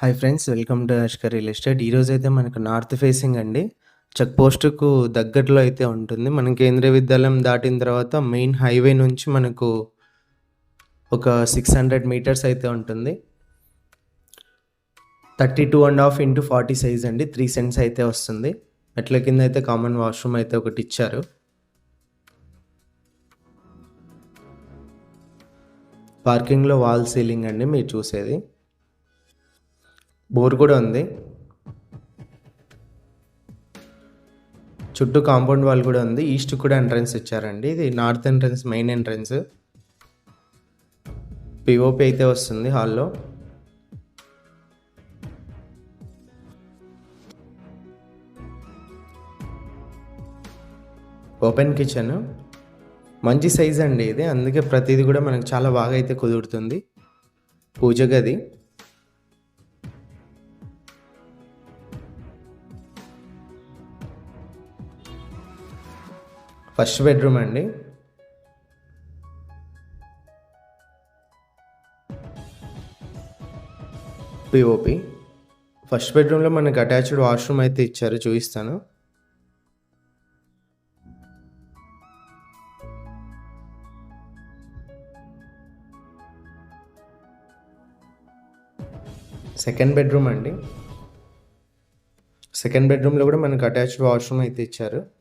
Hi friends welcome to Ashkar real estate ఈరోజు అయితే మనకు నార్త్ ఫేసింగ్ అండి. చెక్ పోస్ట్కు దగ్గరలో అయితే ఉంటుంది. మన కేంద్రీయ విద్యాలయం దాటిన తర్వాత మెయిన్ హైవే నుంచి మనకు ఒక సిక్స్ హండ్రెడ్ మీటర్స్ అయితే ఉంటుంది. Thirty two and half into forty size అండి. త్రీ సెంట్స్ అయితే వస్తుంది. మెట్ల కింద అయితే కామన్ వాష్రూమ్ అయితే ఒకటి ఇచ్చారు. పార్కింగ్లో వాల్ సీలింగ్ అండి మీరు చూసేది. బోర్ కూడా ఉంది. చుట్టూ కాంపౌండ్ వాల్ కూడా ఉంది. ఈస్ట్ కూడా ఎంట్రన్స్ ఇచ్చారండి. ఇది north entrance main entrance. POP అయితే వస్తుంది హాల్లో. ఓపెన్ కిచెన్ మంచి సైజ్ అండి ఇది. అందుకే ప్రతిదీ కూడా మనకు చాలా బాగా అయితే కుదురుతుంది. పూజ గది. ఫస్ట్ బెడ్రూమ్ అండి. పిఓపి ఫస్ట్ బెడ్రూమ్లో మనకు అటాచ్డ్ వాష్రూమ్ అయితే ఇచ్చారు చూపిస్తాను. సెకండ్ బెడ్రూమ్ అండి. సెకండ్ బెడ్రూమ్లో కూడా మనకు అటాచ్డ్ వాష్రూమ్ అయితే ఇచ్చారు.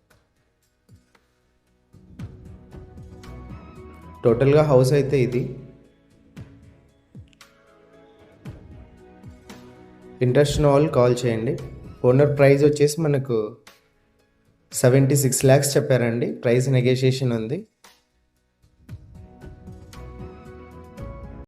టోటల్గా హౌస్ అయితే ఇది. ఇంట్రెస్ట్ ఉన్న వాళ్ళు కాల్ చేయండి. ఓనర్ ప్రైస్ వచ్చేసి మనకు సెవెంటీ సిక్స్ ల్యాక్స్ చెప్పారండి. ప్రైస్ నెగోషియేషన్ ఉంది.